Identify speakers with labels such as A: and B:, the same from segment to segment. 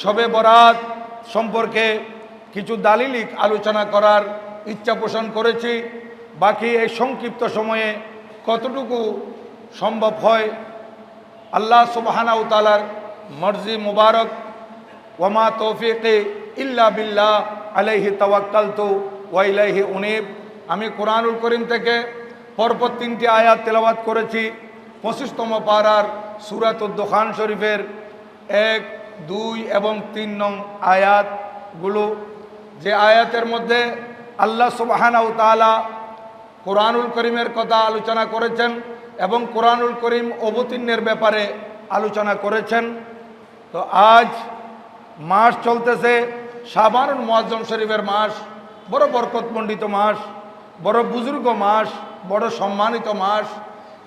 A: শবে বরাত সম্পর্কে কিছু দালিলিক আলোচনা করার ইচ্ছা পোষণ করেছি। বাকি এই সংক্ষিপ্ত সময়ে কতটুকু সম্ভব হয় আল্লাহ সুবাহানা উতালার মর্জি মুবারক ওয়ামা তৌফিকে ইল্লা বিল্লাহ আলাইহি তাওয়াক্কালতু ওয়াইলাইহি উনিব। আমি কোরআনুল করিম থেকে পরপর তিনটি আয়াত তেলাওয়াত করেছি। পঁচিশতম পাড়ার সুরাতুদ্দোখান শরীফের এক দুই এবং তিন নং আয়াতগুলো যে আয়াতের মধ্যে আল্লাহ সুবাহানা তাআলা কোরআনুল করিমের কথা আলোচনা করেছেন এবং কোরআনুল করিম অবতীর্ণের ব্যাপারে আলোচনা করেছেন। তো আজ মাস চলতেছে সাবানুল মোয়াজ্জম শরীফের মাস, বড় বরকতমণ্ডিত মাস, বড় বুজুর্গ মাস, বড় সম্মানিত মাস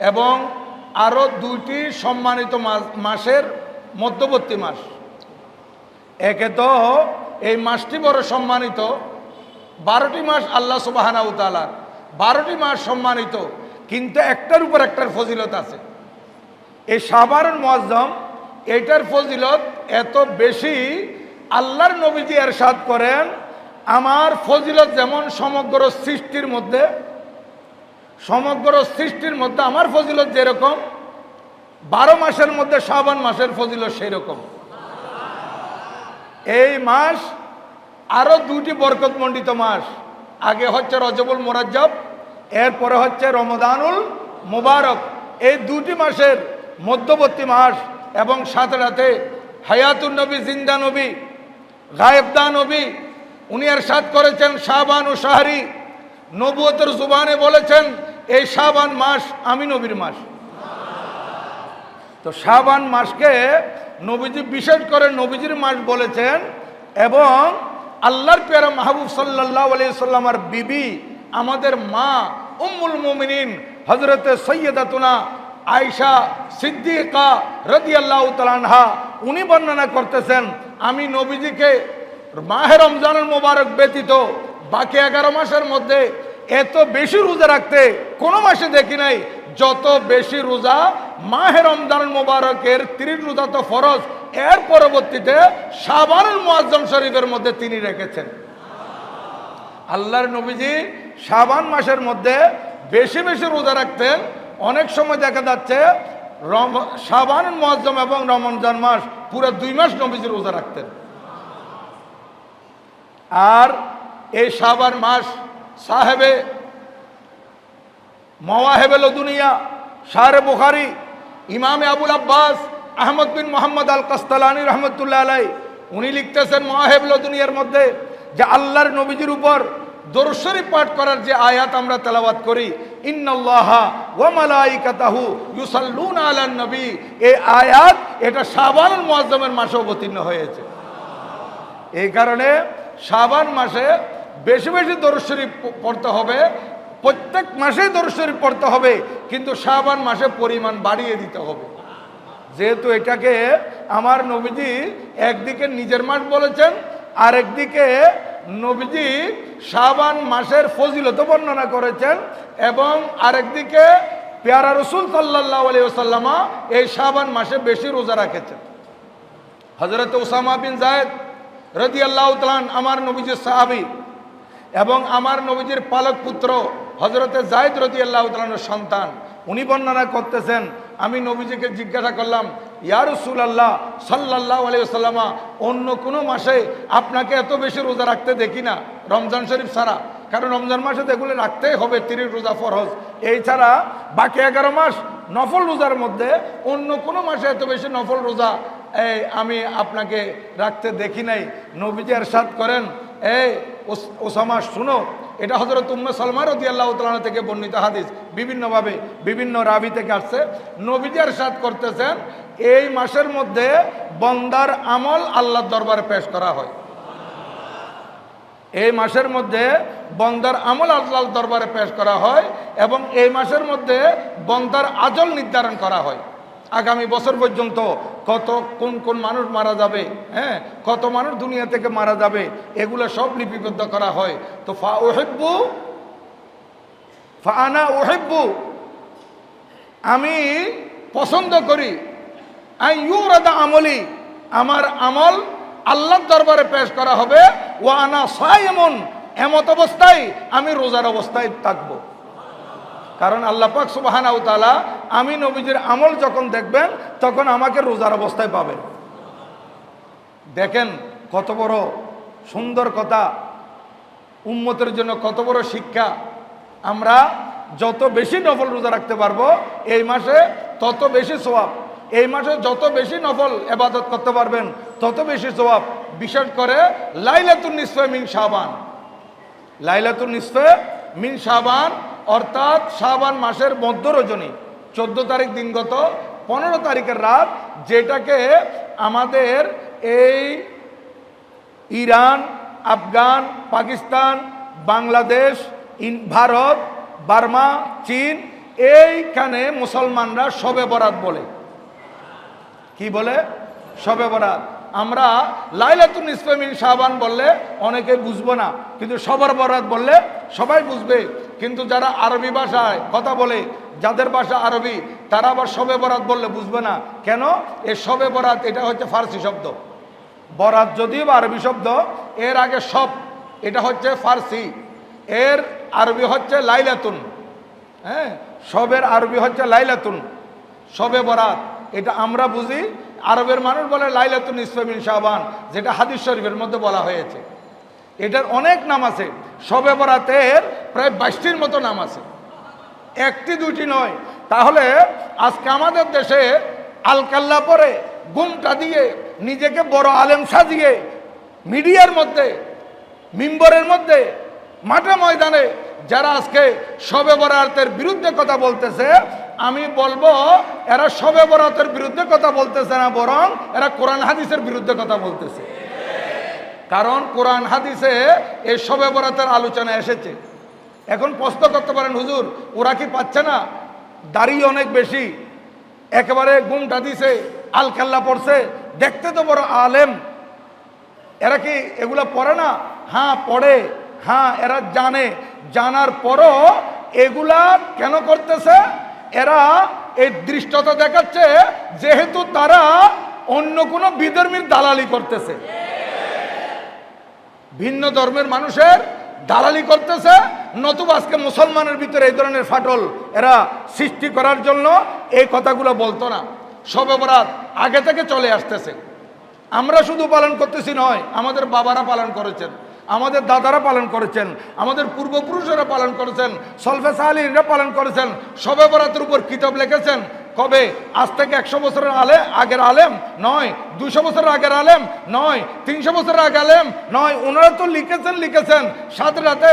A: এবং আরও দুইটি সম্মানিত মাস- মাসের মধ্যবর্তী মাস। একে তো এই মাসটি বড় সম্মানিত, বারোটি মাস আল্লাহ সুবাহানা উতালার বারোটি মাস সম্মানিত, কিন্তু একটার উপর একটার ফজিলত আছে। এই সাবারুল মোয়াজ্জম এটার ফজিলত এত বেশি, আল্লাহর নবীজি এরশাদ করেন, আমার ফজিলত যেমন সমগ্র সৃষ্টির মধ্যে, সমগ্র সৃষ্টির মধ্যে আমার ফজিলত যেরকম, বারো মাসের মধ্যে শাবান মাসের ফজিলত সেই রকম এই মাস আরও দুটি বরকতমণ্ডিত মাস। আগে হচ্ছে রজবুল মোরাজ্জব, এরপরে হচ্ছে রমদানুল মুবারক। এই দুটি মাসের মধ্যবর্তী মাস এবং সাথে সাথে হায়াতুল নবী, জিন্দা নবী, গায়েবদা নবী, উনি আর সাত করেছেন শাহবান ও শাহরি। নবুয়তের জুবানে বলেছেন, এই শাহবান মাস আমি নবীর মাস। তো শাবান মাসকে নবীজি বিশেষ করে নবীজির মাস বলেছেন, এবং আল্লাহর পেয়ারা মাহবুব সাল্লাহ আলি সাল্লামার বিবি, আমাদের মা উম্মুল মুমিনিন হজরতে সৈয়দাতুনা আয়সা সিদ্দিকা রদি আল্লাহ তালানহা উনি বর্ণনা করতেছেন, আমি নবীজিকে মাহের রমজানের মোবারক ব্যতীত বাকি এগারো মাসের মধ্যে এত বেশি রোজা রাখতে কোনো মাসে দেখি নাই যত বেশি রোজা, মাহে রমজান মোবারকের তিরিশ রোজা তো ফরজ। এর পরবর্তীতে সাবানুল মুআজ্জম শরীফের মধ্যে তিনি রেখেছেন। আল্লাহর নবীজি সাবান মাসের মধ্যে বেশি বেশি রোজা রাখতেন। অনেক সময় দেখা যাচ্ছে, রম শাবান মুআজ্জম এবং রমজান মাস পুরো দুই মাস নবীজি রোজা রাখতেন। আর এই সাবান মাস সাহেবে মওয়াহেবে দুনিয়া, শাহরে বুখারি, ইমামে আবুল আব্বাস, আহমদ বিন মোহাম্মদ আল কাস্তালানি রহমতুল্লাহ আলাই উনি লিখতেছেন মহাহেব দুনিয়ার মধ্যে যে আল্লাহর নবীজির উপর দরশরী পাঠ করার যে আয়াত আমরা তেলাওয়াত করি, ইন্নাল্লাহা ওয়া মালাইকাতাহু ইউসাল্লুনা আলান নবী। এই আয়াত এটা শাবানুল মুআজ্জমের মাসে অবতীর্ণ হয়েছে। এই কারণে শাবান মাসে বেশি বেশি দরুদ পড়তে হবে প্রত্যেক মাসে দরুদ শরীফ পড়তে হবে, কিন্তু শাবান মাসে পরিমাণ বাড়িয়ে দিতে হবে। যেহেতু এটাকে আমার নবীজি একদিকে নিজের মাস বলেছেন আর একদিকে নবীজি শাবান মাসের ফজিলত বর্ণনা করেছেন, এবং আরেকদিকে পেয়ারা রসুল সাল্লাহ আলিয়াল্লামা এই শাবান মাসে বেশি রোজা রাখেছেন। হজরত ওসামা বিন জায়দ রদি আল্লাহ আমার নবীজির সাহাবি এবং আমার নবীজির পালক পুত্র হজরতে জায়দ রদি আল্লাহ তালানের সন্তান, উনি বর্ণনা করতেছেন, আমি নবীজিকে জিজ্ঞাসা করলাম, ইয়া রসুল আল্লাহ সাল্লাহ আলিয়াল্লামা অন্য কোনো মাসে আপনাকে এত বেশি রোজা রাখতে দেখি না, রমজান শরীফ ছাড়া? কারণ রমজান মাসে এগুলো রাখতেই হবে, তিরিশ রোজা ফরজ। এই ছাড়া বাকি এগারো মাস নফল রোজার মধ্যে অন্য কোনো মাসে এত বেশি নফল রোজা, এই আমি আপনাকে রাখতে দেখি নাই। নবীজি আর এরশাদ করেন, এই ওসামা, শুনো, এটা হজরত উম্মে সালমান রদি আল্লাহ তালন থেকে বর্ণিত হাদিস। বিভিন্নভাবে বিভিন্ন রাবি থেকে আসছে। নবীজি এরশাদ করতেছেন, এই মাসের মধ্যে বন্দার আমল আল্লাহর দরবারে পেশ করা হয়। এই মাসের মধ্যে বন্দার আমল আল্লাহ দরবারে পেশ করা হয় এবং এই মাসের মধ্যে বন্দার আজল নির্ধারণ করা হয়। আগামী বছর পর্যন্ত কত কোন কোন মানুষ মারা যাবে হ্যাঁ? কত মানুষ দুনিয়া থেকে মারা যাবে, এগুলো সব লিপিবদ্ধ করা হয়। তো ফা ওহেব্বু ফা আনা ওহেব্বু আমি পছন্দ করি। আই ইউরাদা আমলি, আমার আমল আল্লাহর দরবারে পেশ করা হবে। ও আনা সাই এমন এমত অবস্থায় আমি রোজার অবস্থায় থাকব। কারণ আল্লাহ পাক সুবাহানা তাআলা আমি নবীজির আমল যখন দেখবেন, তখন আমাকে রোজার অবস্থায় পাবেন। দেখেন কত বড় সুন্দর কথা। উম্মতের জন্য কত বড় শিক্ষা। আমরা যত বেশি নফল রোজা রাখতে পারব, এই মাসে তত বেশি সোয়াব এই মাসে যত বেশি নফল এবাদত করতে পারবেন, তত বেশি সোয়াব বিশেষ করে লাইলাতুন নিসফে মিন শাবান। লাইলাতুল নিসফে মিন শাবান অর্থাৎ শাবান মাসের মধ্য রজনী, চোদ্দ তারিখ দিনগত পনেরো তারিখের রাত, যেটাকে আমাদের এই Iran, Afghan, Pakistan, Bangladesh Bharat, Burma, চীন, এইখানে মুসলমানরা শবে বরাত বলে। কি বলে? শবে বরাত। আমরা লাইলাতুল ইসলামিন শাহবান বললে অনেকে বুঝব না, কিন্তু সবার বরাত বললে সবাই বুঝবে। কিন্তু যারা আরবি ভাষায় কথা বলে, যাদের ভাষা আরবি, তারা আবার শবে বরাত বললে বুঝবে না। কেন? এই শবে বরাত, এটা হচ্ছে ফার্সি শব্দ। বরাত যদিও আরবি শব্দ, এর আগে সব, এটা হচ্ছে ফার্সি। এর আরবি হচ্ছে লাইলাতুন। হ্যাঁ? সবের আরবি হচ্ছে লাইলাতুন। সবে বরাত, এটা আমরা বুঝি। আরবের মানুষ বলে লাইলাতুন ইসলামিন শাহবান যেটা হাদিস শরীফের মধ্যে বলা হয়েছে। এটার অনেক নাম আছে। সবে বরাতের প্রায় বাইশটির মতো নাম আছে। একটি, দুইটি নয়। তাহলে আজকে আমাদের দেশে আলকাল্লা পরে গুমটা দিয়ে নিজেকে বড় আলেম সাজিয়ে মিডিয়ার মধ্যে, মিম্বরের মধ্যে, মাঠে ময়দানে যারা আজকে শবে বরাতের বিরুদ্ধে কথা বলতেছে, আমি বলব এরা শবে বরাতের বিরুদ্ধে কথা বলতেছে না, বরং এরা কোরআন হাদিসের বিরুদ্ধে কথা বলতেছে। কারণ কোরআন হাদিসে এই শবে বরাতের আলোচনা এসেছে। এখন প্রশ্ন করতে পারেন, হুজুর, ওরা কি পাচ্ছে না? দাড়ি অনেক বেশি, একেবারে গুমটা দিছে আল খেল্লা পড়ছে, দেখতে তো বড় আলেম। এরা কি এগুলো পড়ে না? হ্যাঁ পড়ে। হ্যাঁ এরা জানে। জানার পরও এগুলা কেন করতেছে? এরা এই দৃষ্টতা দেখাচ্ছে, যেহেতু তারা অন্য কোনো বিধর্মীর দালালি করতেছে। ভিন্ন ধর্মের মানুষের দালালি করতেছে, নতুবা আজকে মুসলমানের ভিতরে এই ধরনের ফাটল এরা সৃষ্টি করার জন্য এই কথাগুলো বলতো না। সবে বরাত আগে থেকে চলে আসতেছে। আমরা শুধু পালন করতেছি নয়, আমাদের বাবারা পালন করেছেন, আমাদের দাদারা পালন করেছেন, আমাদের পূর্বপুরুষেরা পালন করেছেন সলফে সাহালিনরা পালন করেছেন, সবে বরাতের উপর কিতাব লিখেছেন কবে? আজ থেকে একশো বছরের আলে আগের আলেম, নয় দুশো বছরের আগের আলেম, নয়, তিনশো বছরের আগে আলেম, নয় ওনারা তো লিখেছেন লিখেছেন। সাথে রাতে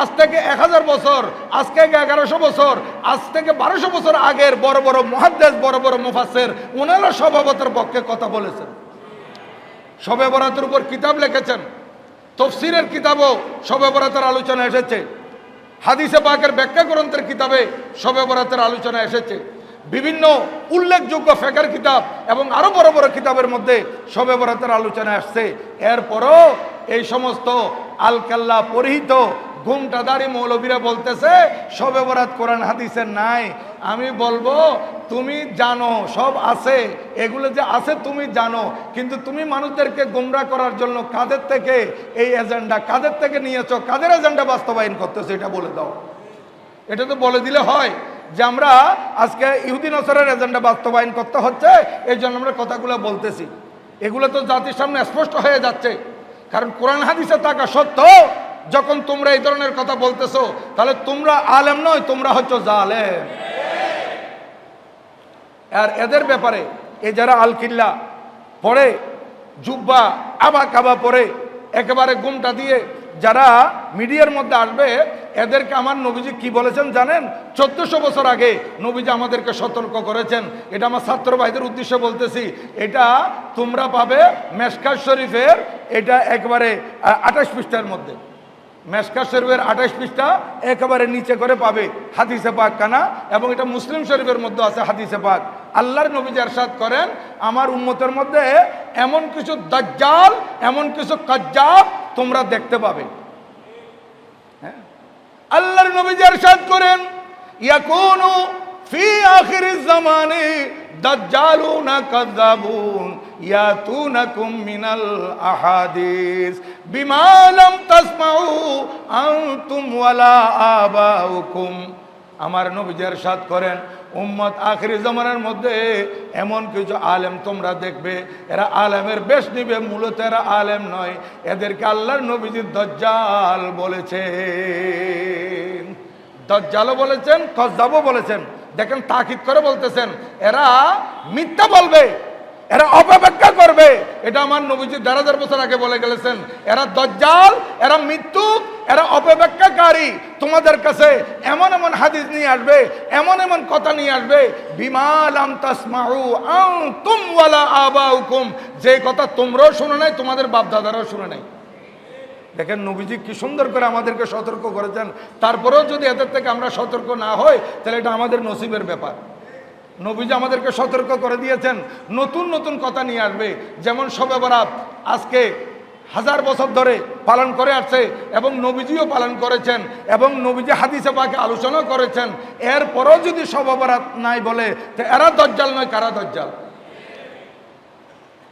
A: আজ থেকে এক হাজার বছর, আজ থেকে এগারোশো বছর, আজ থেকে বারোশো বছর আগের বড় বড় মহাদ্দেশ, বড় বড় মুফাসের ওনারা স্বভাবতের পক্ষে কথা বলেছেন। শবে বরাতের উপর কিতাব লিখেছেন। তফসিরের কিতাবও শবে বরাতের আলোচনা এসেছে। হাদিসে পাকের ব্যাখ্যা গ্রন্থের কিতাবে শবে বরাতের আলোচনা এসেছে। বিভিন্ন উল্লেখযোগ্য ফেকার কিতাব এবং আরও বড় বড় কিতাবের মধ্যে শবে বরাতের আলোচনা আসছে। এরপরও এই সমস্ত আলকাল্লা পরিহিত ঘুমটাদারি মৌলবীরা বলতেছে শবে বরাত কোরআন হাদিসের নাই। আমি বলব, তুমি জানো, সব আছে। এগুলো যে আছে, তুমি জানো। কিন্তু তুমি মানুষদেরকে গুমরা করার জন্য কাদের থেকে এই এজেন্ডা, কাদের থেকে নিয়েছো, কাদের এজেন্ডা বাস্তবায়ন করতেছো, এটা বলে দাও। এটা তো বলে দিলে হয়। যে আমরা আজকে ইহুদি নসরের এজেন্ডা বাস্তবায়ন করতে হচ্ছে, এই জন্য আমরা কথাগুলো বলতেছি। এগুলো তো জাতির সামনে স্পষ্ট হয়ে যাচ্ছে। কারণ কোরআন হাদিসে থাকা সত্ত্বেও যখন তোমরা এই ধরনের কথা বলতেছো, তাহলে তোমরা আলেম নয়, তোমরা হচ্ছে জালেম। আর এদের ব্যাপারে এ যারা আলকিল্লা পড়ে, জুব্বা আবা কাবা পরে একেবারে গুমটা দিয়ে যারা মিডিয়ার মধ্যে আসবে, এদেরকে আমার নবীজি কি বলেছেন জানেন? চোদ্দশো বছর আগে নবীজি আমাদেরকে সতর্ক করেছেন। এটা আমার ছাত্র ভাইদের উদ্দেশ্যে বলতেছি। এটা তোমরা পাবে মেসকার শরীফের, এটা একবারে আঠাশ পৃষ্ঠার মধ্যে। মেসকা শরীফের আঠাশ পৃষ্ঠা একেবারে নিচে করে পাবে হাদিসে পাক কানা, এবং এটা মুসলিম শরীফের মধ্যে আছে হাদিসে পাক আল্লাহর নবীজ জারসাদ করেন, আমার উন্মতের মধ্যে এমন কিছু দাজ্জাল, এমন কিছু কাজ্জাব তোমরা দেখতে পাবে হ্যাঁ? আল্লাহর নবীজ জারসাদ করেন, ইয়াকুনু ফি আখির জামানে দাজ্জালুনা কাযাবুন ইয়াতুনাকুম মিনাল আহাদিস। বিমা লাম তাসমাউ আনতুম ওয়ালা আবাউকুম। আমার নবীজের সাথ করেন, উম্মত আখরি জমানের মধ্যে এমন কিছু আলেম তোমরা দেখবে, এরা আলেমের বেশ নিবে, মূলত এরা আলেম নয়, এদেরকে আল্লাহর নবীজির দজ্জাল বলেছেন। দজ্জালও বলেছেন, কজ্জাবও বলেছেন। দেখেন তাকিদ করে বলতেছেন, এরা মিথ্যা বলবে, এরা অপব্যাখ্যা করবে। এটা আমার নবীজি দেড় হাজার বছর আগে বলে গেলেছেন, এরা দজ্জাল, এরা মৃত্যু এরা অপব্যাখ্যাকারী। তোমাদের কাছে এমন এমন হাদিস নিয়ে আসবে, এমন এমন কথা নিয়ে আসবে তাসমাউ আনতুম ওয়ালা আবাউকুম। যে কথা তোমরাও শুনে নাই, তোমাদের বাপ দাদারাও শুনে নাই। দেখেন নবীজি কি সুন্দর করে আমাদেরকে সতর্ক করেছেন। তারপরেও যদি এদের থেকে আমরা সতর্ক না হই, তাহলে এটা আমাদের নসিবের ব্যাপার। নবীজি আমাদেরকে সতর্ক করে দিয়েছেন। নতুন নতুন কথা নিয়ে আসবে। যেমন শবে বরাত আজকে হাজার বছর ধরে পালন করে আসছে এবং নবীজিও পালন করেছেন এবং নবীজি হাদিসে পাকে আলোচনা করেছেন। এরপরও যদি শবে বরাত নাই বলে, তো এরা দজ্জাল নয়, কারা দজ্জাল?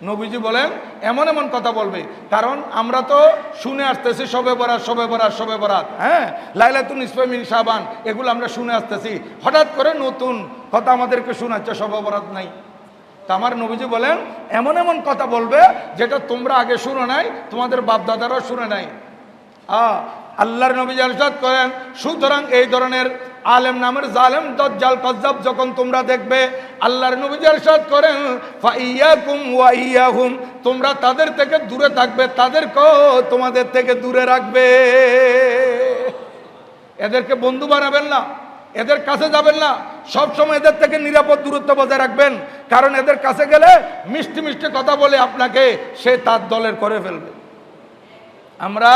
A: নবীজি বলেন, এমন এমন কথা বলবে। কারণ আমরা তো শুনে আসতেছি সবে বরাত সবে বরাত সবে বরাত। হ্যাঁ? লাইলাতুন ইসলামিন সাবান এগুলো আমরা শুনে আসতেছি। হঠাৎ করে নতুন কথা আমাদেরকে শোনাচ্ছে সবে বরাত নাই। তা আমার নবীজি বলেন, এমন এমন কথা বলবে, যেটা তোমরা আগে শুনে নাই, তোমাদের বাপদাদারাও শুনে নাই। আল্লাহর নবী জালসাদ করেন, সুতরাং এই ধরনের আলেম নামের জালেম দজ্জাল কজ্জাব যখন তোমরা দেখবে, আল্লাহর নবী জালসাদ করেন, ফাইয়াকুম ওয়া ইয়াহুম, তোমরা তাদের থেকে দূরে থাকবে, তাদেরকেও তোমাদের থেকে দূরে রাখবে। এদেরকে বন্ধু বানাবেন না, এদের কাছে যাবেন না, সব সময় এদের থেকে নিরাপদ দূরত্ব বজায় রাখবেন, কারণ এদের কাছে গেলে মিষ্টি মিষ্টি কথা বলে আপনাকে সে তার দলের করে ফেলবে। আমরা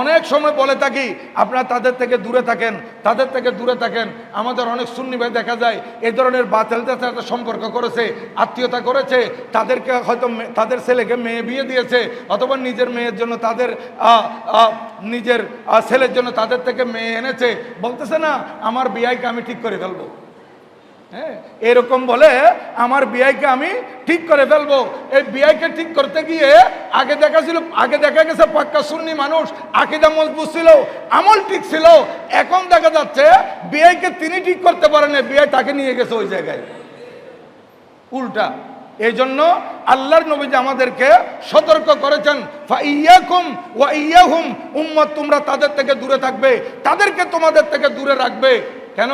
A: অনেক সময় বলে থাকি, আপনারা তাদের থেকে দূরে থাকেন, তাদের থেকে দূরে থাকেন। আমাদের অনেক সুন্নি ভাই দেখা যায়, এই ধরনের বাতিলদের সাথে সম্পর্ক করেছে, আত্মীয়তা করেছে, তাদেরকে হয়তো তাদের ছেলেকে মেয়ে বিয়ে দিয়েছে, অথবা নিজের মেয়ের জন্য তাদের নিজের ছেলের জন্য তাদের থেকে মেয়ে এনেছে। বলতেছে না, আমার বিয়াইকে আমি ঠিক করে ফেলব। হ্যাঁ এরকম বলে আমার বিআইকে আমি ঠিক করে ফেলব। এই বিআইকে ঠিক করতে গিয়ে আগে দেখা ছিল, আগে দেখা গেছে পাক্কা সুন্নি মানুষ, আকিদা মজবুত ছিল, আমল ঠিক ছিল। এখন দেখা যাচ্ছে বিআইকে তিনি ঠিক করতে পারেন বিআই তাকে নিয়ে গেছে ওই জায়গায়। উল্টা। এই জন্য আল্লাহর নবীজি আমাদেরকে সতর্ক করেছেন ইয়াকুম ওয়া ইয়াহুম উম্মত তোমরা তাদের থেকে দূরে থাকবে, তাদেরকে তোমাদের থেকে দূরে রাখবে। কেন?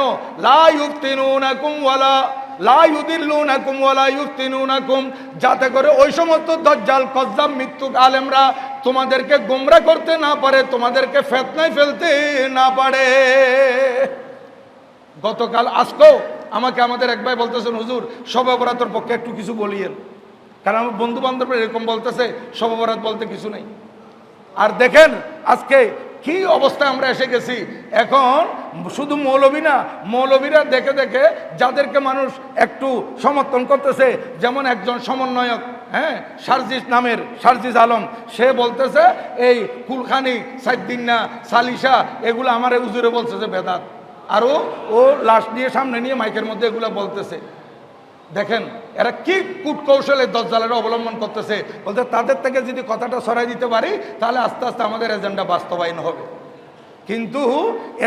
A: যাতে করে ওই সমস্ত দজ্জাল কজ্জাব মৃত্যুক আলেমরা তোমাদেরকে গোমরা করতে না পারে, তোমাদেরকে ফেতনায় ফেলতে না পারে। গতকাল, আজকেও আমাকে আমাদের এক ভাই বলতেছেন, হুজুর সবাবরাতর পক্ষে একটু কিছু বলিয়েন। কারণ আমার বন্ধু বান্ধবরা এরকম বলতেছে সবাবরাত বলতে কিছু নেই। আর দেখেন, আজকে কি অবস্থায় আমরা এসে গেছি। এখন শুধু মৌলবী না, মৌলবীরা দেখে দেখে যাদেরকে মানুষ একটু সমর্থন করতেছে, যেমন একজন সমন্বয়ক হ্যাঁ সার্জিস নামের সার্জিস আলম, সে বলতেছে, এই কুলখানি, সাইদ্দিন্না, সালিশা, এগুলো আমার উজুরে বলছে যে বেদাত। আরও ও লাশ নিয়ে সামনে নিয়ে মাইকের মধ্যে এগুলো বলতেছে। দেখেন, এরা কি কূটকৌশলে দজ্জালেরা অবলম্বন করতেছে? বলতে তাদের থেকে যদি কথাটা সরাই দিতে পারি, তাহলে আস্তে আস্তে আমাদের এজেন্ডা বাস্তবায়ন হবে। কিন্তু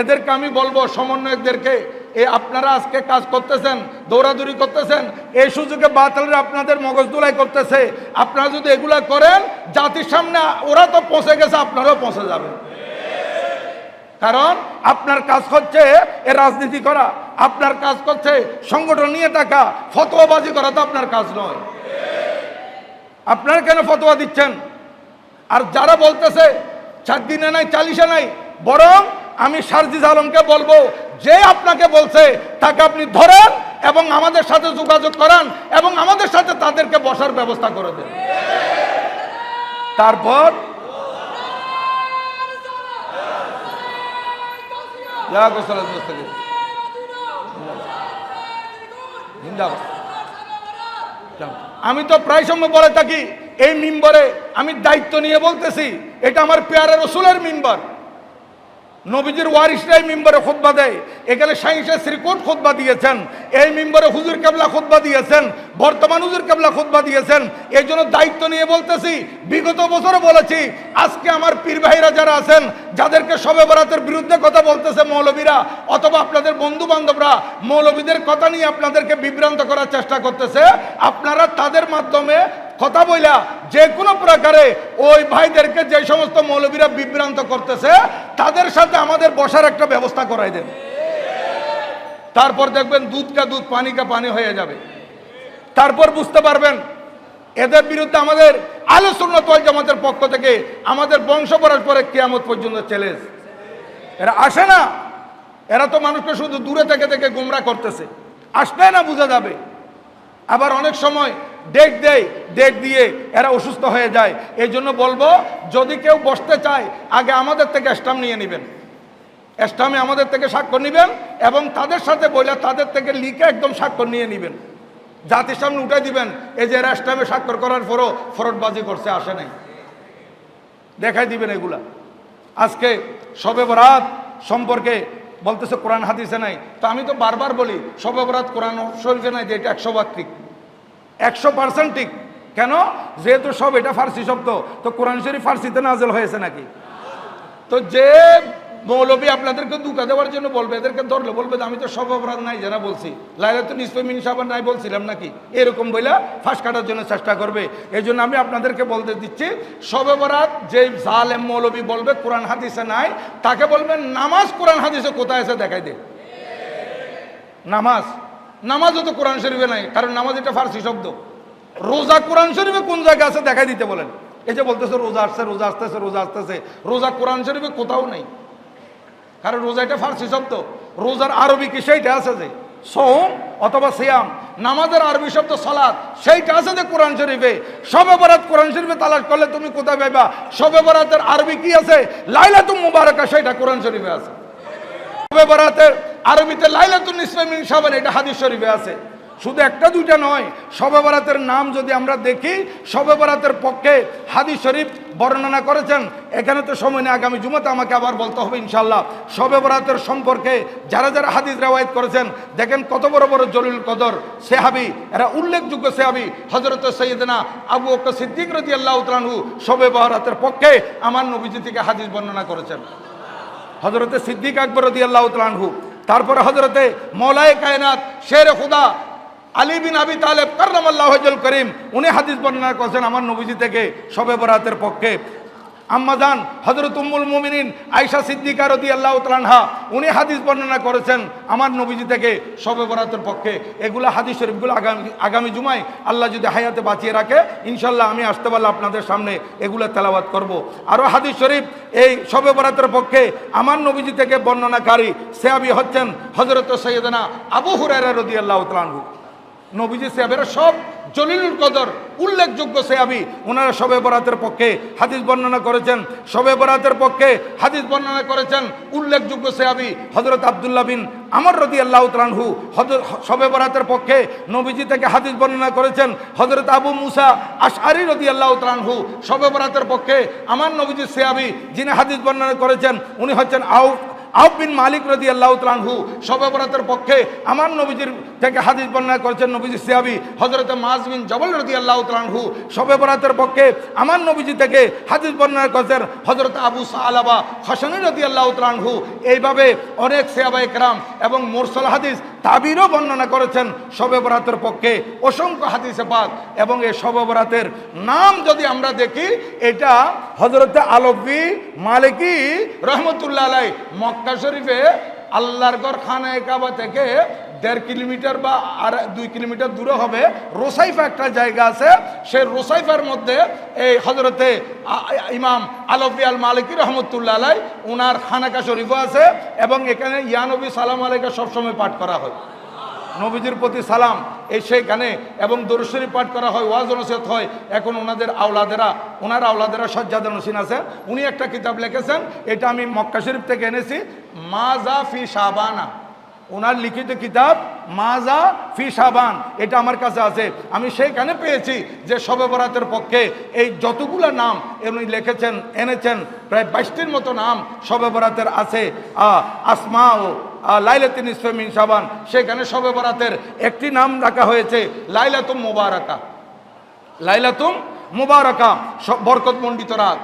A: এদেরকে আমি বলব সমন্বয়কদেরকে, এ আপনারা আজকে কাজ করতেছেন, দৌড়াদৌড়ি করতেছেন, এই সুযোগে বাতালরা আপনাদের মগজদুলাই করতেছে। আপনারা যদি এগুলা করেন, জাতির সামনে ওরা তো পৌঁছে গেছে, আপনারাও পৌঁছে যাবেন। কারণ আপনার কাজ হচ্ছে এ রাজনীতি করা, আপনার কাজ করছে সংগঠন নিয়ে থাকা, ফতোয়াবাজি করা তো আপনার কাজ নয়। আপনারা কেন ফতোয়া দিচ্ছেন? আর যারা বলতেছে চার দিনে নাই, চালিশে নাই বরং আমি সারজিজ আলমকে বলব, যে আপনাকে বলছে তাকে আপনি ধরেন এবং আমাদের সাথে যোগাযোগ করান এবং আমাদের সাথে তাদেরকে বসার ব্যবস্থা করে দেন। তারপর। আমি তো প্রায় সময় বলে থাকি, এই মিম্বরে আমি দায়িত্ব নিয়ে বলতেছি, এটা আমার পেয়ারা রসুলের মিম্বর। নবীজির ওয়ারিসরাই মিম্বরে খুতবা দেয়। এখানে সাইন্সে শ্রীকোট খুতবা দিয়েছেন। এই মিম্বরে হুজুর কেবলা খুতবা দিয়েছেন। বর্তমান হুজুর কেবলা খুতবা দিয়েছেন। এই জন্য দায়িত্ব নিয়ে বলতেছি, বিগত বছরে বলেছি, আজকে আমার পীর ভাইরা যারা আছেন, যাদেরকে সবে বরাতের বিরুদ্ধে কথা বলতেছে মৌলবীরা, অথবা আপনাদের বন্ধু বান্ধবরা মৌলবীদের কথা নিয়ে আপনাদেরকে বিভ্রান্ত করার চেষ্টা করতেছে, আপনারা তাদের মাধ্যমে কথা বইলা যে কোনো প্রকারে ওই ভাইদেরকে যে সমস্ত মৌলবীরা বিভ্রান্ত করতেছে, তাদের সাথে আমাদের বসার একটা ব্যবস্থা করাই দেন। তারপর দেখবেন দুধ কা দুধ পানি কা পানি হয়ে যাবে। তারপর বুঝতে পারবেন, এদের বিরুদ্ধে আমাদের আলোচনা তোল জামাতের পক্ষ থেকে আমাদের বংশ পরস্পরে কেয়ামত পর্যন্ত চ্যালেঞ্জ এরা আসে না, এরা তো মানুষকে শুধু দূরে থেকে থেকে গুমরা করতেছে। আসবে না, বোঝা যাবে। আবার অনেক সময় ডেট দেয় ডেট দিয়ে এরা অসুস্থ হয়ে যায়। এই জন্য বলব, যদি কেউ বসতে চায়, আগে আমাদের থেকে স্টাম্প নিয়ে নেবেন। স্টামে আমাদের থেকে স্বাক্ষর নেবেন এবং তাদের সাথে বলে তাদের থেকে লিখে একদম স্বাক্ষর নিয়ে নেবেন। জাতির সামনে উঠে দিবেন, এই যে এরা স্টামে স্বাক্ষর করার পরও ফরটবাজি করছে, আসে নাই। দেখাই দিবেন এগুলা। আজকে সবে বরাত সম্পর্কে বলতেছে কোরআন হাদিসে নাই। তো আমি তো বারবার বলি সবে বরাত কোরআন শরীফে নাই যে এটা একশো ঠিক একশো পার্সেন্ট ঠিক। কেন? যেহেতু সব এটা ফার্সি শব্দ, তো কোরআন শরীফ ফার্সিতে নাজেল হয়েছে নাকি? তো যে মৌলবী আপনাদেরকে দুকা দেওয়ার জন্য বলবে, এদেরকে ধরলে বলবে আমি তো সব অপরাধ নাই যারা বলছি। লাইলা তো নিশ্চয় মিন সাবান নাই বলছিলাম নাকি? এরকম বইলা ফাঁস কাটার জন্য চেষ্টা করবে। এই জন্য আমি আপনাদেরকে বলতে দিচ্ছি, সব অপরাধ যে জালেম মৌলবী বলবে, কোরআন হাদিসে নাই, তাকে বলবেন, নামাজ কোরআন হাদিসে কোথায় এসে দেখাই দে। নামাজ। নামাজও তো কোরআন শরীফে নাই, কারণ নামাজ এটা ফার্সি শব্দ। রোজা কোরআন শরীফে কোন জায়গায় আছে দেখাই দিতে বলেন। এই যে বলতেছে, রোজা আসছে, রোজা আসতেছে রোজা আসতেছে, রোজা কোরআন শরীফে কোথাও নেই। কারণ রোজা এটা ফার্সি শব্দ। রোজার আরবি কি সেইটা আছে যে সোম অথবা সিয়াম। নামাজের আরবি শব্দ সালাদ সেইটা আছে যে কোরআন শরীফে। সবে বরাত কোরআন শরীফে তালাশ করলে তুমি কোথায় পাইবা? সবে বরাতের আরবি কি আছে? লাইলাতুম মুবারাকা, সেইটা কোরআন শরীফে আছে। সবে বরাতের আরবিতে লাইলাতুন নিসফে মিন এটা হাদিস শরীফে আছে। শুধু একটা দুইটা নয় শবে বরাতের নাম যদি আমরা দেখি শবে বরাতের পক্ষে হাদিস শরীফ বর্ণনা করেছেন। এখানে তো সময় নেই, আগামী জুমাতে আমাকে আবার বলতে হবে ইনশাল্লাহ শবে বরাতের সম্পর্কে যারা যারা হাদিস রেওয়ায়ত করেছেন, দেখেন কত বড় বড় জলিল কদর সেহাবি, এরা উল্লেখযোগ্য সেহাবি হজরত সৈয়দনা আবু বকর সিদ্দিক রদি আল্লাহ উতরানহু শবে বরাতের পক্ষে আমার নবীজি থেকে হাদিস বর্ণনা করেছেন। হজরতে সিদ্দিক আকবর রদি আল্লাহ তালহু তারপরে হজরতে মৌলায় কায়নাত শের খুদা আলী বিন আবি তালেব কার্লাম আল্লাহ করিম, উনি হাদিস বর্ণনা করছেন আমার নবীজি থেকে সবে বরাতের পক্ষে। আম্মাজান হজরত উম্মুল মুমিনিন আয়সা সিদ্দিকা রদি আল্লাহ তালানহা উনি হাদিস বর্ণনা করেছেন আমার নবীজি থেকে শবে বরাতের পক্ষে এগুলো হাদিস শরীফগুলো আগামী আগামী জুমায় আল্লাহ যদি হায়াতে বাঁচিয়ে রাখে ইনশাল্লাহ আমি আসতে পারলে আপনাদের সামনে এগুলো তেলাবাত করব। আরও হাদিস শরীফ, এই শবে বরাতের পক্ষে আমার নবীজি থেকে বর্ণনাকারী সেয়াবি হচ্ছেন হজরত সৈয়দনা আবু হুরারা রদি আল্লাহ তালানহু নবীজি সাহেবেরা সব জলিলুল কদর, উল্লেখযোগ্য সেয়াবি ওনারা শবে বরাতের পক্ষে হাদিস বর্ণনা করেছেন, শবে বরাতের পক্ষে হাদিস বর্ণনা করেছেন, উল্লেখযোগ্য সেয়াবি হজরত আবদুল্লাহ বিন আমর রদি আল্লাহ তালানহু শবে বরাতের পক্ষে নবীজি থেকে হাদিস বর্ণনা করেছেন হজরত আবু মুসা আশআরি রদি আল্লাহ তালানহু শবে বরাতের পক্ষে আমার নবীজি সেয়াবি যিনি হাদিস বর্ণনা করেছেন, উনি হচ্ছেন আউ আউফ বিন মালিক রদি আল্লাহ তালানহু শবে বরাতের পক্ষে আমার নবীজির থেকে হাদিস বর্ণনা করেছেন নবীজি সিয়াবি হজরত মাজ বিন জবল রদি আল্লাহ তালানহু শবে বরাতের পক্ষে আমার নবীজি থেকে হাদিস বর্ণনা করেছেন হজরত আবু সালাবা হাসানি রদি আল্লাহ তালানহু এইভাবে অনেক সেয়াবা একরাম এবং মোরসল হাদিস তাবিরও বর্ণনা করেছেন শবে বরাতের পক্ষে। অসংখ্য হাদিসে পাক এবং এই শবে বরাতের নাম যদি আমরা দেখি, এটা হজরত আলবি মালিকি রহমতুল্লাহ আলাই মক্কা শরীফে আল্লাহর গড় খানায় কাবা থেকে দেড় কিলোমিটার বা আর দুই কিলোমিটার দূরে হবে। রোসাইফা একটা জায়গা আছে। সেই রোসাইফার মধ্যে এই হজরতে ইমাম আলফি আল মালিকি রহমতুল্লাহ আলাই ওনার খানাকা শরীফও আছে এবং এখানে ইয়ানবী সালাম আলাইকা সবসময় পাঠ করা হয়। নবীজির প্রতি সালাম। এই সেইখানে এবং দরুশরী পাঠ করা হয়, ওয়াজ নসিহত হয়। এখন ওনাদের আওলাদেরা, ওনার আওলাদেরা সজ্জাদ নসিন আছেন। উনি একটা কিতাব লিখেছেন, এটা আমি মক্কা শরীফ থেকে এনেছি মাজা ফি শাবানা। ওনার লিখিত কিতাব মাজা ফি সাবান এটা আমার কাছে আছে। আমি সেইখানে পেয়েছি যে শবে বরাতের পক্ষে এই যতগুলো নাম এমনি লিখেছেন, এনেছেন, প্রায় বাইশটির মতো নাম শবে বরাতের আছে আসমা ও লাইলাতিন ইসফেমিন সাবান সেখানে শবে বরাতের একটি নাম রাখা হয়েছে, লাইলাতুম মোবারকা। লাইলাতুম মুবারকা বরকত মণ্ডিত রাত।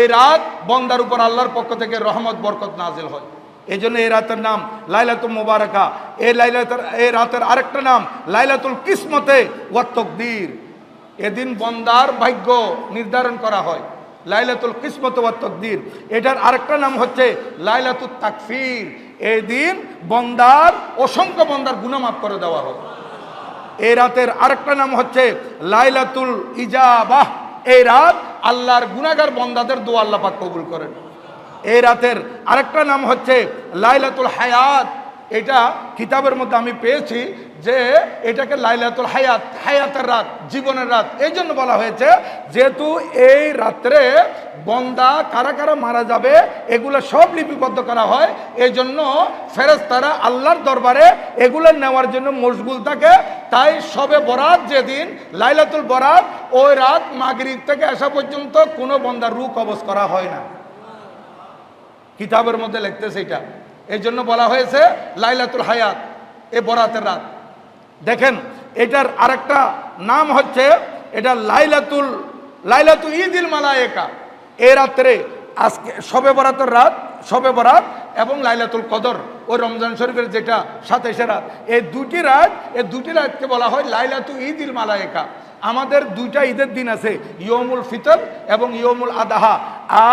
A: এই রাত বন্দার উপর আল্লাহর পক্ষ থেকে রহমত, বরকত নাজিল হয়। এই জন্য এই রাতের নাম লাইলাতুল মুবারকা। এই লাইলাতের, এই রাতের আরেকটা নাম লাইলাতুল কিসমতে ওয়াত্তকদির এদিন বন্দার ভাগ্য নির্ধারণ করা হয়। লাইলাতুল কিসমত ওয়াত্তকদির এটার আরেকটা নাম হচ্ছে লাইলাতুল তাকফির। এই দিন বন্দার, অসংখ্য বন্দার গুণমাফ করে দেওয়া হয় এই রাতের আরেকটা নাম হচ্ছে লাইলাতুল ইজাবাহ। এই রাত আল্লাহর গুনাগার বন্দাদের দোয়া আল্লাহ পাক কবুল করেন। এই রাতের আরেকটা নাম হচ্ছে লাইলাতুল হায়াত। এটা কিতাবের মধ্যে আমি পেয়েছি যে এটাকে লাইলাতুল হায়াত, হায়াতের রাত, জীবনের রাত। এই জন্য বলা হয়েছে যেহেতু এই রাত্রে বন্দা কারা কারা মারা যাবে, এগুলো সব লিপিবদ্ধ করা হয়। এই জন্য ফেরেস্তারা আল্লাহর দরবারে এগুলো নেওয়ার জন্য মশগুল থাকে। তাই সবে বরাত যেদিন, লাইলাতুল বরাত, ওই রাত মাগরিব থেকে আসা পর্যন্ত কোনো বন্দার রু কবজ করা হয় না। কিতাবের মধ্যে লিখতেছে এটা। এই জন্য বলা হয়েছে লাইলাতুল হায়াত, এ বরাতের রাত। দেখেন, এটার আরেকটা নাম হচ্ছে, এটা লাইলাতুল লাইলাতুল ঈদুল মালায়েকা। এ রাত্রে আজকে শবে বরাতের রাত শবে বরাত এবং লাইলাতুল কদর ওই রমজান শরীফের যেটা সাতাইশে রাত এই দুটি রাত, এই দুটি রাতকে বলা হয় লাইলাতু ঈদিল মালায়েকা। আমাদের দুইটা ঈদের দিন আছে ইয়মুল ফিতর এবং ইয়মুল আদাহা।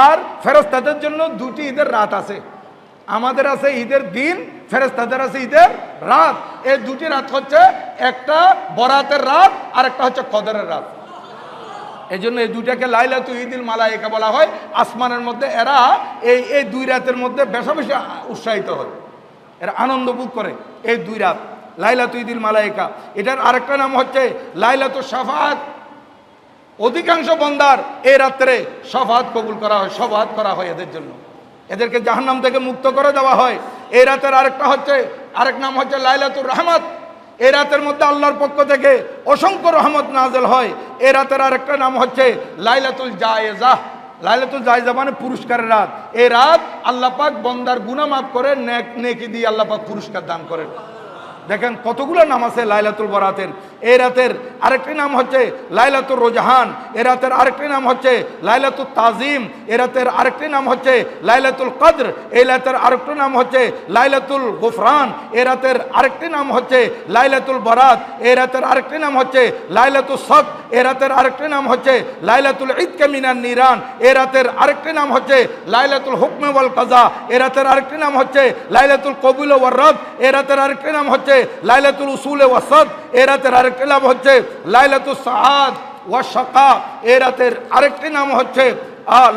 A: আর ফেরস্তাদের জন্য দুটি ঈদের রাত আছে। আমাদের আছে ঈদের দিন ফেরেস্তাদের আছে ঈদের রাত। এই দুটি রাত হচ্ছে একটা বরাতের রাত আর একটা হচ্ছে কদরের রাত। এই জন্য এই দুইটাকে লাইলাতু ঈদিল মালাইকা বলা হয়। আসমানের মধ্যে এরা এই এই দুই রাতের মধ্যে বেশা বেশি উৎসাহিত হয়। এরা আনন্দ ভোগ করে এই দুই রাত লাইলাতু ঈদিল মালাইকা এটার আরেকটা নাম হচ্ছে লাইলাতু সাফাত। অধিকাংশ বন্দার এই রাত্রে সফাত কবুল করা হয়, সফাত করা হয় এদের জন্য। এদেরকে জাহান্নাম থেকে মুক্ত করে দেওয়া হয়। এই রাতের আরেকটা হচ্ছে, আরেক নাম হচ্ছে লাইলাতুর রহমত। এই রাতের মধ্যে আল্লাহর পক্ষ থেকে অসংখ্য রহমত নাজেল হয়। এ রাতের আরেকটা নাম হচ্ছে লাইলাতুল জায়েজা। লাইলাতুল জায়েজা মানে পুরস্কারের রাত। এ রাত আল্লাহ পাক বন্দার গুনা মাফ করে, নেক নেকি দিয়ে আল্লাহ পাক পুরস্কার দান করেন। দেখেন কতগুলো নাম আছে লাইলাতুল বরাতের। এই রাতের আরেকটি নাম হচ্ছে লাইলাতুর রোজাহান এ রাতের আরেকটি নাম হচ্ছে লাইলাতুল তাজিম এ রাতের আরেকটি নাম হচ্ছে লাইলাতুল কদ্র এই রাতের আরেকটি নাম হচ্ছে লাইলাতুল গুফরান এ রাতের আরেকটি নাম হচ্ছে লাইলাতুল বরাত এ রাতের আরেকটি নাম হচ্ছে লাইলাতুল সক এ রাতের আরেকটি নাম হচ্ছে লাইলাতুল ঈদকে মিনান নিরান এ রাতের আরেকটি নাম হচ্ছে লাইলাতুল হুকমে ওয়াল কাজা এ রাতের আরেকটি নাম হচ্ছে লাইলাতুল কবুল ওয়ার রদ এ রাতের আরেকটি নাম হচ্ছে লাইলাতুল উসুল ওয়াসদ এ রাতের আরেকটি নাম হচ্ছে লাইলাতুল সাহাদ ওয়া শাকা এ রাতের আরেকটি নাম হচ্ছে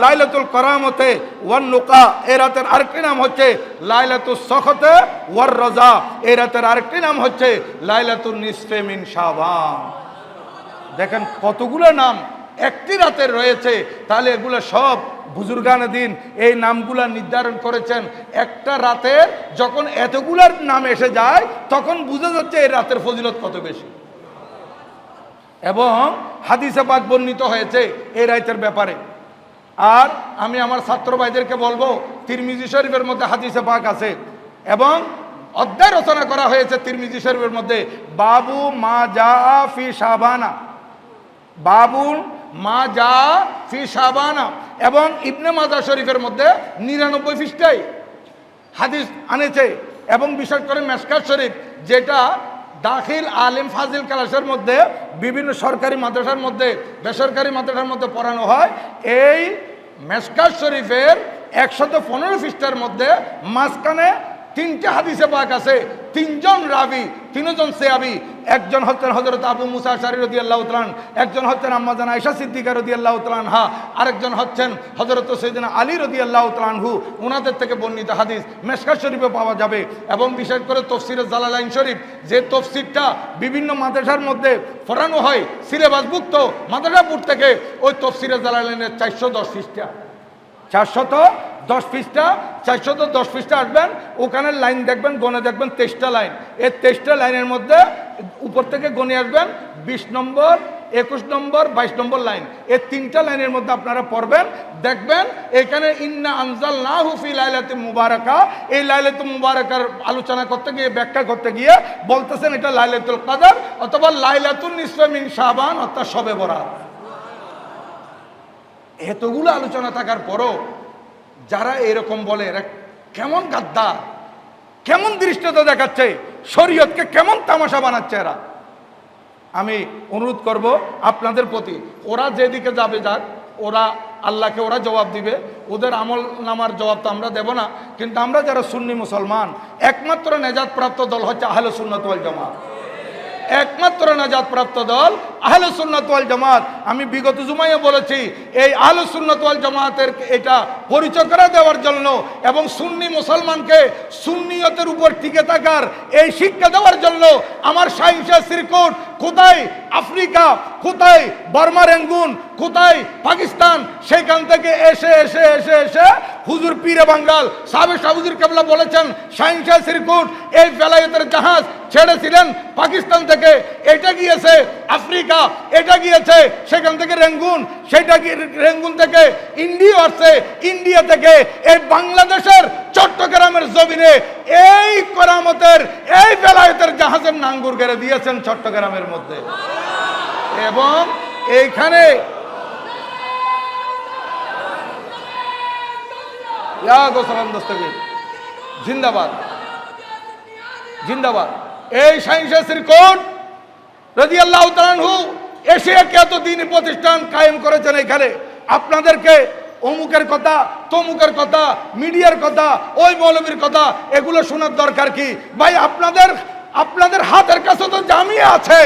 A: লাইলাতুল করামতে ওয়ান নুকা। এ রাতের আরেকটি নাম হচ্ছে লাইলাতুল সখতে ওয়ার রাজা। এ রাতের আরেকটি নাম হচ্ছে লাইলাতুল নিসফে মিন শাবান। দেখেন কতগুলো নাম একটি রাতের রয়েছে, তাহলে এগুলো সব বুজুর্গান দিন এই নামগুলা নির্ধারণ করেছেন। একটা রাতের যখন এতগুলার নাম এসে যায়, তখন বোঝা যাচ্ছে এই রাতের ফজিলত কত বেশি। এবং হাদিসে পাক বর্ণিত হয়েছে এই রাতের ব্যাপারে। আর আমি আমার ছাত্র ভাইদেরকে বলব, তিরমিজি শরীফের মধ্যে হাদিসে পাক আছে এবং অধ্যায় রচনা করা হয়েছে তিরমিজি শরীফের মধ্যে, বাবু মা যা ফি সাবানা বাবুল মা যা ফি সাবানা এবং ইবনে মাজা শরীফের মধ্যে নিরানব্বই পৃষ্ঠাই হাদিস আনেছে এবং বিশেষ করে মেসকাত শরীফ, যেটা দাখিল আলিম ফাজিল ক্লাসের মধ্যে, বিভিন্ন সরকারি মাদ্রাসার মধ্যে, বেসরকারি মাদ্রাসার মধ্যে পড়ানো হয়। এই মেসকাজ শরীফের একশত পনেরো পৃষ্ঠার মধ্যে মাঝখানে তিনটে হাদিসে পাক আছে, তিনজন রাবি, তিনজন সেয়াবি, একজন হচ্ছেন হজরত আবু মুসা শারি রদি আল্লাহ তালান একজন হচ্ছেন আম্মাজান আয়সা সিদ্দিকা রদি আল্লাহ তালান হা আরেকজন হচ্ছেন হজরত সৈদিন আলী রদি আল্লাহ তালানহু ওনাদের থেকে বর্ণিত হাদিস মেসকার শরীফে পাওয়া যাবে এবং বিশেষ করে তফসিরের জালালাইন শরীফ, যে তফসিরটা বিভিন্ন মাদ্রাসার মধ্যে পড়ানো হয়, সিলেবাসভুক্ত মাদ্রাসাপুর থেকে ওই তফসিরের জালালাইনের চারশো দশ পৃষ্ঠা। চারশত দশ পৃষ্ঠা, চারশত দশ পৃষ্ঠা আসবেন ওখানে লাইন দেখবেন গনে দেখবেন, তেইশটা লাইন। এই তেইশটা লাইনের মধ্যে উপর থেকে গনে আসবেন, বিশ নম্বর, একুশ নম্বর, বাইশ নম্বর লাইন। এই তিনটা লাইনের মধ্যে আপনারা পড়বেন, দেখবেন এখানে ইন্না আনজাল না হুফি লাইলাতে মুবারকা। এই লাইলাতে মুবারকার আলোচনা করতে গিয়ে, ব্যাখ্যা করতে গিয়ে বলতেছেন এটা লাইলাতুল কাদার অথবা লাইলাতুল নিসফামিন শাবান, অর্থাৎ সবে বরাত। এতগুলো আলোচনা থাকার পরও যারা এরকম বলে, এরা কেমন গাদ্দার, কেমন দৃষ্টতা দেখাচ্ছে, শরীয়তকে কেমন তামাশা বানাচ্ছে এরা? আমি অনুরোধ করব আপনাদের প্রতি, ওরা যেদিকে যাবে যাক, ওরা আল্লাহকে ওরা জবাব দিবে, ওদের আমল নামার জবাব তো আমরা দেব না, কিন্তু আমরা যারা সুন্নি মুসলমান, একমাত্র নেজাত প্রাপ্ত দল হচ্ছে আহলে সুন্নত জামাত। একমাত্র নাজাত প্রাপ্ত দল, আহলে সুন্নত ওয়াল জামাত। আমি বিগত জুমাইয়ে বলেছি, এই আহলে সুন্নত ওয়াল জামাতের এটা পরিচয় করে দেওয়ার জন্য এবং সুন্নি মুসলমানকে সুন্নিয়তের উপর টিকে থাকার এই শিক্ষা দেওয়ার জন্য আমার সাইন্সা শ্রীকোট কোথায় আফ্রিকা, কোথায় বর্মা রেঙ্গুন, কোথায় পাকিস্তান, সেখান থেকে এসে এসে এসে এসে হুজুর পীরে বাঙ্গাল, সাবেক সাহুজুর কেবলা বলেছেন সাইন্সা শ্রীকোট এই বেলায়েতের জাহাজ ছেড়েছিলেন পাকিস্তান থেকে। এটা গিয়েছে আফ্রিকা, এটা গিয়েছে সেখান থেকে রেঙ্গুন, সেটা রেঙ্গুন থেকে ইন্ডিয়া আসছে, ইন্ডিয়া থেকে এই বাংলাদেশের চট্টগ্রামের জমিনে এই করামতের, এই বেলায়েতের জাহাজের নাঙ্গুর গেড়ে দিয়েছেন চট্টগ্রামের মধ্যে। এবং এইখানে ইয়া গোসালাম দস্তগীর জিন্দাবাদ। জিন্দাবাদ। এই সাইন্সের কোড রদি আল্লাহ তালানহু এশিয়াকে এত দিনই প্রতিষ্ঠান কায়েম করেছেন এখানে। আপনাদেরকে অমুকের কথা, তমুকের কথা, মিডিয়ার কথা, ওই মৌলবীর কথা, এগুলো শোনার দরকার কি? ভাই, আপনাদের আপনাদের হাতের কাছে তো জামিয়া আছে।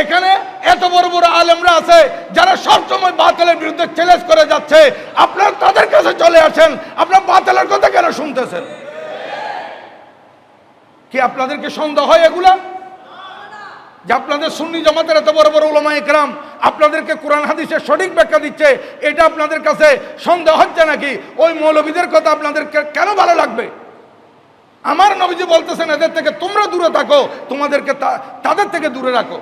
A: এখানে এত বড় বড় আলেমরা আছে যারা সবসময় বাতিলের বিরুদ্ধে চ্যালেঞ্জ করে যাচ্ছে। আপনারা তাদের কাছে চলে আসেন। আপনার বাতিলের কথা কেন শুনতেছেন? কি আপনাদেরকে সন্দেহ হয় এগুলা? যে আপনাদের সুন্নি জমাতের এত বড় বড় ওলামা একরাম, আপনাদেরকে কোরআন হাদিসের সঠিক ব্যাখ্যা দিচ্ছে, এটা আপনাদের কাছে সন্দেহ হচ্ছে নাকি? ওই মৌলবীদের কথা আপনাদেরকে কেন ভালো লাগবে? আমার নবীজি বলতেছেন, এদের থেকে তোমরা দূরে থাকো, তোমাদেরকে তাদের থেকে দূরে রাখো।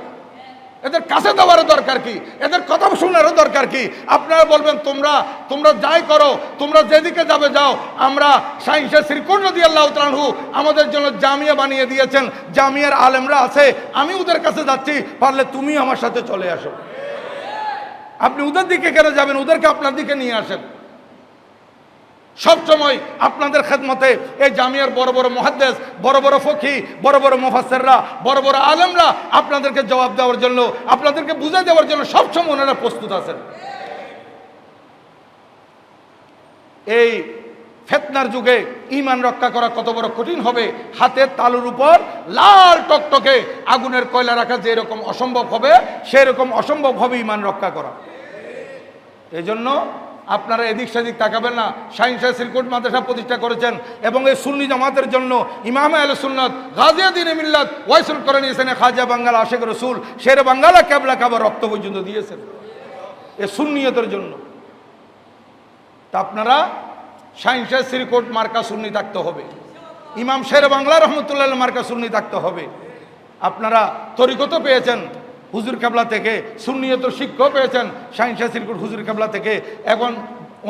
A: এদের কাছে দেওয়ারও দরকার কি? এদের কথা শোনারও দরকার কি? আপনারা বলবেন, তোমরা তোমরা যাই করো, তোমরা যেদিকে যাবে যাও। আমরা সাইন্সের শ্রীকোণ নদী আল্লাহ তালহু আমাদের জন্য জামিয়া বানিয়ে দিয়েছেন। জামিয়ার আলেমরা আছে, আমি ওদের কাছে যাচ্ছি, পারলে তুমি আমার সাথে চলে আসো। আপনি ওদের দিকে কেন যাবেন? ওদেরকে আপনার দিকে নিয়ে আসেন। সবসময় আপনাদের খেদমতে এই জামিয়ার বড় বড় মহাদ্দেশ বড় বড় ফকি বড় বড় মুফাসসিররা, বড় বড় আলেমরা আপনাদেরকে জবাব দেওয়ার জন্য, আপনাদেরকে বুঝে দেওয়ার জন্য সবসময় ওনারা প্রস্তুত আছেন। এই ফেতনার যুগে ইমান রক্ষা করা কত বড় কঠিন হবে, হাতের তালুর উপর লাল টকটকে আগুনের কয়লা রাখা যেরকম অসম্ভব হবে, সেরকম অসম্ভব হবে ইমান রক্ষা করা। এই জন্য আপনারা এদিক সেদিক তাকাবেন না। সাইন্স সিরকুট মাদ্রাসা প্রতিষ্ঠা করেছেন এবং এই সুন্নি জামাতের জন্য ইমাম আল সুন্নত গাজিয়া দিন মিল্লাত ওয়াইসুল করে নিয়েছেন খাজা বাঙ্গাল আশেখ রসুল শের বাঙ্গালা ক্যাবলা কাবার রক্ত পর্যন্ত দিয়েছেন। এ সুন্নিয়তের জন্য। তা আপনারা সাইন্স সিরকুট মার্কা সুন্নি থাকতে হবে। ইমাম শের বাংলা রহমতুল্লাহ মার্কা সুন্নি থাকতে হবে। আপনারা তরিকত পেয়েছেন। হুজুর কাবলা থেকে সুনিয়ত শিক্ষক পেয়েছেন শাহিন সিরকুট হুজুর কাবলা থেকে। এখন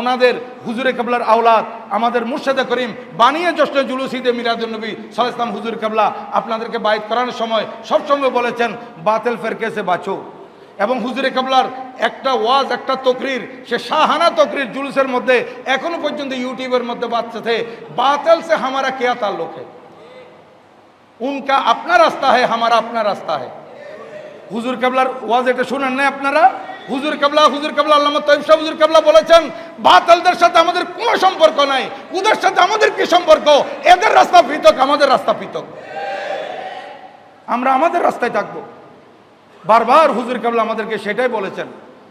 A: ওনাদের হুজুরে কাবলার আওলাদ আমাদের মুর্শেদা করিম বানিয়ে জশ্নে জুলুসিদে মিরাজনবী সালাম হুজুর কাবলা আপনাদেরকে বাইক করানোর সময় সবসময় বলেছেন, বাতেল ফেরকেসে বাঁচো। এবং হুজুরে কাবলার একটা ওয়াজ, একটা তকরির, সে শাহানা তকরির জুলুসের মধ্যে এখনও পর্যন্ত ইউটিউবের মধ্যে বাচ্চাতে বাতেল সে হামারা কেয়া তার লোকে। উনকা আপনার রাস্তা হ্যাঁ হামারা আপনার রাস্তা হ্যাঁ হুজুর কাবলার ওয়াজ এটা শুনেন না আপনারা? হুজুর কাবলা হুজুর কাবলা, আল্লামা তৈব সাহেব হুজুর কাবলা বলেছেন, বাতালদের সাথে আমাদের কোনো সম্পর্ক নাই। ওদের সাথে আমাদের কি সম্পর্ক? এদের রাস্তা পৃথক, আমাদের রাস্তা পৃথক। আমরা আমাদের রাস্তায় থাকব। বারবার হুজুর কাবলা আমাদেরকে সেটাই বলেছেন।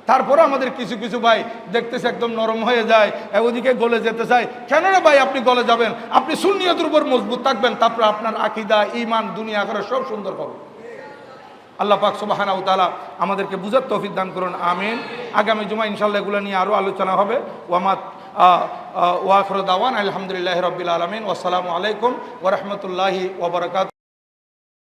A: তারপরে আমাদের কিছু কিছু ভাই দেখতেছে একদম নরম হয়ে যায় ওদিকে গলে যেতে চায়। কেন রে ভাই আপনি গলে যাবেন? আপনি শূন্যতের উপর মজবুত থাকবেন, তারপরে আপনার আকিদা ইমান দুনিয়া করে সব সুন্দর করুন আল্লাহ পাক সুবাহানা তালা আমাদেরকে বুঝার তৌফিক দান করুন, আমিন। আগামী জুমা ইনশাল্লাহ এগুলো নিয়ে আরও আলোচনা হবে। ওয়ামাত ওয়াখর দাওয়ান আলহামদুলিল্লাহ রবিল আলমিন। আসসালামু আলাইকুম ওরহমতুল্লাহি ওবরাকাত